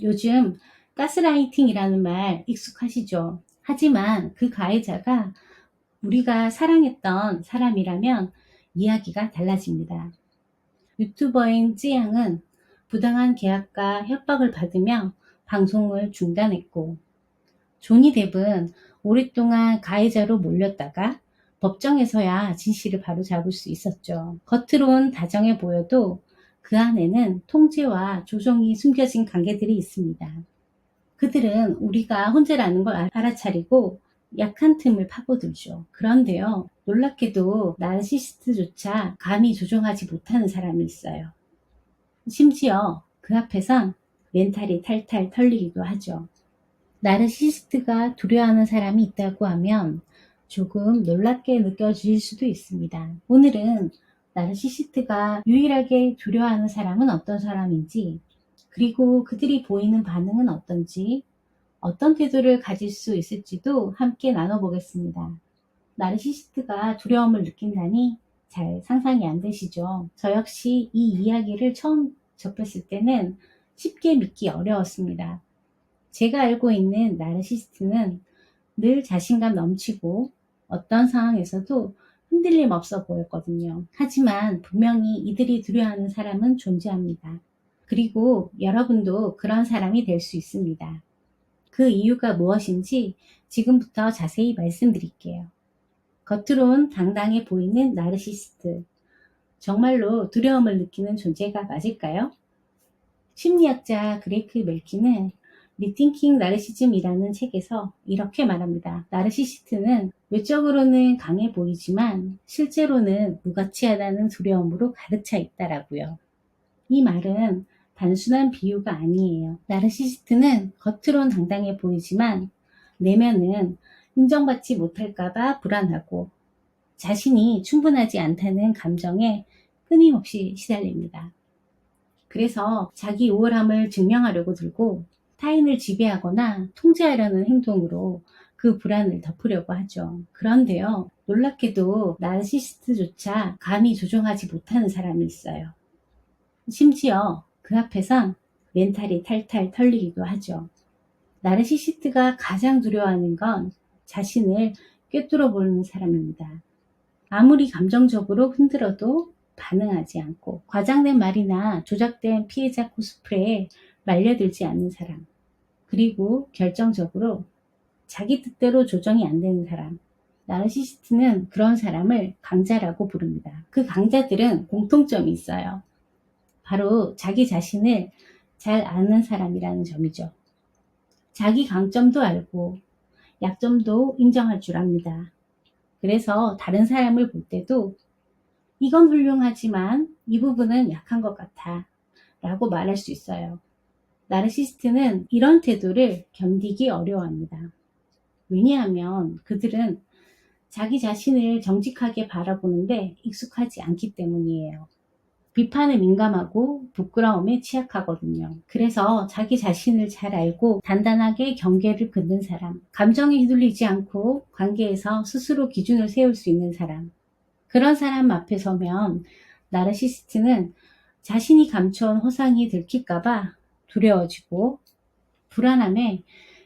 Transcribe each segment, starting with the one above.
요즘 가스라이팅이라는 말 익숙하시죠? 하지만 그 가해자가 우리가 사랑했던 사람이라면 이야기가 달라집니다. 유튜버인 찌양은 부당한 계약과 협박을 받으며 방송을 중단했고, 조니 뎁은 오랫동안 가해자로 몰렸다가 법정에서야 진실을 바로잡을 수 있었죠. 겉으론 다정해 보여도 그 안에는 통제와 조종이 숨겨진 관계들이 있습니다. 그들은 우리가 혼자라는 걸 알아차리고 약한 틈을 파고들죠. 그런데요, 놀랍게도 나르시스트조차 감히 조종하지 못하는 사람이 있어요. 심지어 그 앞에선 멘탈이 탈탈 털리기도 하죠. 나르시스트가 두려워하는 사람이 있다고 하면 조금 놀랍게 느껴질 수도 있습니다. 오늘은 나르시시스트가 유일하게 두려워하는 사람은 어떤 사람인지, 그리고 그들이 보이는 반응은 어떤지, 어떤 태도를 가질 수 있을지도 함께 나눠보겠습니다. 나르시시스트가 두려움을 느낀다니 잘 상상이 안 되시죠? 저 역시 이 이야기를 처음 접했을 때는 쉽게 믿기 어려웠습니다. 제가 알고 있는 나르시스트는 늘 자신감 넘치고 어떤 상황에서도 흔들림 없어 보였거든요. 하지만 분명히 이들이 두려워하는 사람은 존재합니다. 그리고 여러분도 그런 사람이 될 수 있습니다. 그 이유가 무엇인지 지금부터 자세히 말씀드릴게요. 겉으론 당당해 보이는 나르시스트. 정말로 두려움을 느끼는 존재가 맞을까요? 심리학자 그레이크 멜키는 리팅킹 나르시즘이라는 책에서 이렇게 말합니다. 나르시시스트는 외적으로는 강해 보이지만 실제로는 무가치하다는 두려움으로 가득 차 있다라고요. 이 말은 단순한 비유가 아니에요. 나르시시스트는 겉으론 당당해 보이지만 내면은 인정받지 못할까봐 불안하고 자신이 충분하지 않다는 감정에 끊임없이 시달립니다. 그래서 자기 우월함을 증명하려고 들고 타인을 지배하거나 통제하려는 행동으로 그 불안을 덮으려고 하죠. 그런데요, 놀랍게도 나르시스트조차 감히 조종하지 못하는 사람이 있어요. 심지어 그 앞에선 멘탈이 탈탈 털리기도 하죠. 나르시시스트가 가장 두려워하는 건 자신을 꿰뚫어 보는 사람입니다. 아무리 감정적으로 흔들어도 반응하지 않고 과장된 말이나 조작된 피해자 코스프레에 말려들지 않는 사람. 그리고 결정적으로 자기 뜻대로 조정이 안 되는 사람. 나르시시스트는 그런 사람을 강자라고 부릅니다. 그 강자들은 공통점이 있어요. 바로 자기 자신을 잘 아는 사람이라는 점이죠. 자기 강점도 알고 약점도 인정할 줄 압니다. 그래서 다른 사람을 볼 때도 이건 훌륭하지만 이 부분은 약한 것 같아 라고 말할 수 있어요. 나르시스트는 이런 태도를 견디기 어려워합니다. 왜냐하면 그들은 자기 자신을 정직하게 바라보는데 익숙하지 않기 때문이에요. 비판에 민감하고 부끄러움에 취약하거든요. 그래서 자기 자신을 잘 알고 단단하게 경계를 긋는 사람, 감정에 휘둘리지 않고 관계에서 스스로 기준을 세울 수 있는 사람, 그런 사람 앞에 서면 나르시스트는 자신이 감춰온 허상이 들킬까봐 두려워지고 불안함에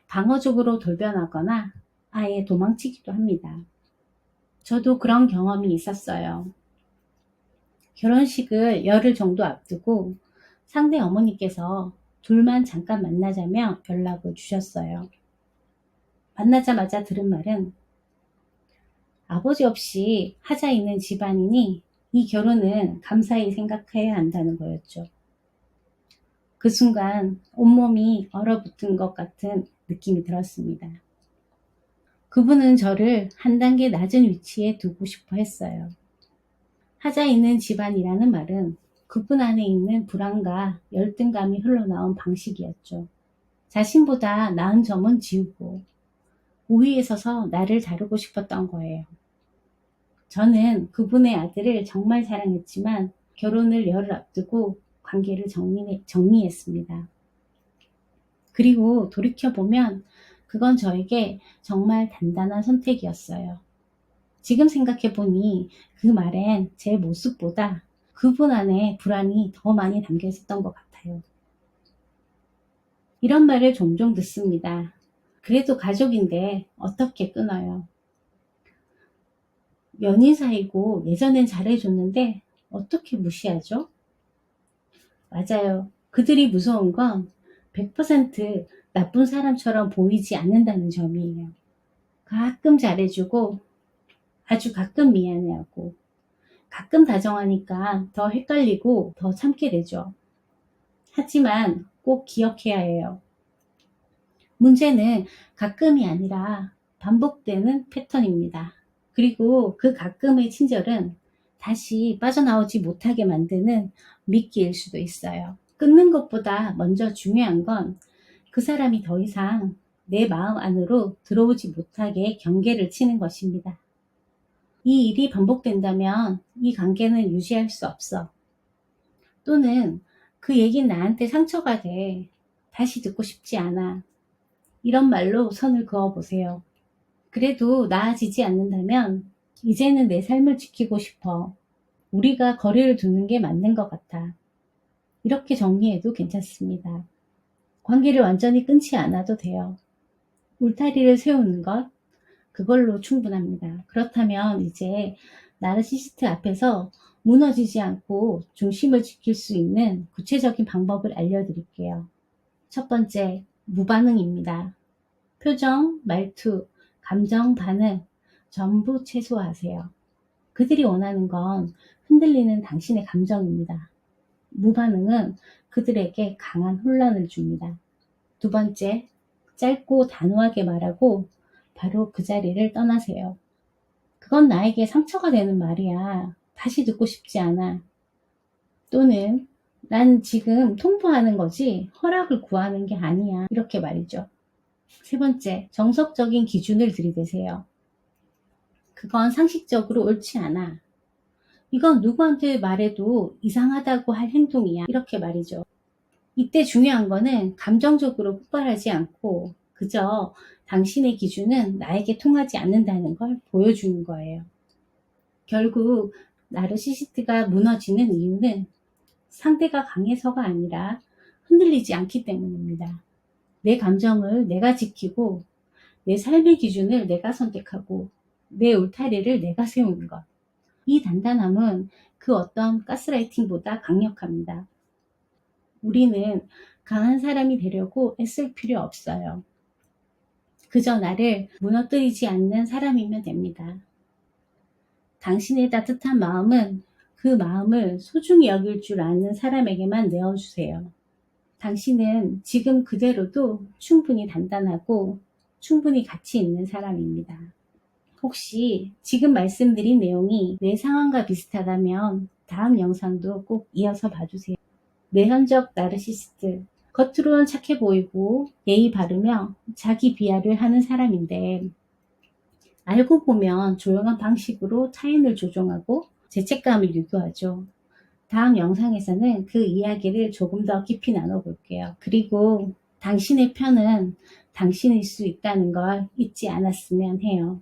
방어적으로 돌변하거나 아예 도망치기도 합니다. 저도 그런 경험이 있었어요. 결혼식을 열흘 정도 앞두고 상대 어머니께서 둘만 잠깐 만나자며 연락을 주셨어요. 만나자마자 들은 말은 아버지 없이 하자 있는 집안이니 이 결혼은 감사히 생각해야 한다는 거였죠. 그 순간 온몸이 얼어붙은 것 같은 느낌이 들었습니다. 그분은 저를 한 단계 낮은 위치에 두고 싶어 했어요. 하자 있는 집안이라는 말은 그분 안에 있는 불안과 열등감이 흘러나온 방식이었죠. 자신보다 나은 점은 지우고 우위에 서서 나를 다루고 싶었던 거예요. 저는 그분의 아들을 정말 사랑했지만 결혼을 열흘 앞두고 관계를 정리, 정리했습니다. 그리고 돌이켜보면 그건 저에게 정말 단단한 선택이었어요. 지금 생각해보니 그 말엔 제 모습보다 그분 안에 불안이 더 많이 담겨 있었던 것 같아요. 이런 말을 종종 듣습니다. 그래도 가족인데 어떻게 끊어요? 연인 사이고 예전엔 잘해줬는데 어떻게 무시하죠? 맞아요. 그들이 무서운 건 100% 나쁜 사람처럼 보이지 않는다는 점이에요. 가끔 잘해주고 아주 가끔 미안해하고 가끔 다정하니까 더 헷갈리고 더 참게 되죠. 하지만 꼭 기억해야 해요. 문제는 가끔이 아니라 반복되는 패턴입니다. 그리고 그 가끔의 친절은 다시 빠져나오지 못하게 만드는 미끼일 수도 있어요. 끊는 것보다 먼저 중요한 건 그 사람이 더 이상 내 마음 안으로 들어오지 못하게 경계를 치는 것입니다. 이 일이 반복된다면 이 관계는 유지할 수 없어. 또는 그 얘긴 나한테 상처가 돼. 다시 듣고 싶지 않아. 이런 말로 선을 그어보세요. 그래도 나아지지 않는다면 이제는 내 삶을 지키고 싶어. 우리가 거리를 두는 게 맞는 것 같아. 이렇게 정리해도 괜찮습니다. 관계를 완전히 끊지 않아도 돼요. 울타리를 세우는 것, 그걸로 충분합니다. 그렇다면 이제 나르시스트 앞에서 무너지지 않고 중심을 지킬 수 있는 구체적인 방법을 알려드릴게요. 첫 번째, 무반응입니다. 표정, 말투, 감정, 반응 전부 최소화하세요. 그들이 원하는 건 흔들리는 당신의 감정입니다. 무반응은 그들에게 강한 혼란을 줍니다. 두 번째, 짧고 단호하게 말하고 바로 그 자리를 떠나세요. 그건 나에게 상처가 되는 말이야. 다시 듣고 싶지 않아. 또는 난 지금 통보하는 거지 허락을 구하는 게 아니야. 이렇게 말이죠. 세 번째, 정석적인 기준을 들이대세요. 그건 상식적으로 옳지 않아. 이건 누구한테 말해도 이상하다고 할 행동이야. 이렇게 말이죠. 이때 중요한 거는 감정적으로 폭발하지 않고 그저 당신의 기준은 나에게 통하지 않는다는 걸 보여주는 거예요. 결국 나르시시스트가 무너지는 이유는 상대가 강해서가 아니라 흔들리지 않기 때문입니다. 내 감정을 내가 지키고 내 삶의 기준을 내가 선택하고 내 울타리를 내가 세우는 것. 이 단단함은 그 어떤 가스라이팅보다 강력합니다. 우리는 강한 사람이 되려고 애쓸 필요 없어요. 그저 나를 무너뜨리지 않는 사람이면 됩니다. 당신의 따뜻한 마음은 그 마음을 소중히 여길 줄 아는 사람에게만 내어주세요. 당신은 지금 그대로도 충분히 단단하고 충분히 가치 있는 사람입니다. 혹시 지금 말씀드린 내용이 내 상황과 비슷하다면 다음 영상도 꼭 이어서 봐주세요. 내현적 나르시스트. 겉으로는 착해 보이고 예의 바르며 자기 비하를 하는 사람인데 알고 보면 조용한 방식으로 타인을 조종하고 죄책감을 유도하죠. 다음 영상에서는 그 이야기를 조금 더 깊이 나눠볼게요. 그리고 당신의 편은 당신일 수 있다는 걸 잊지 않았으면 해요.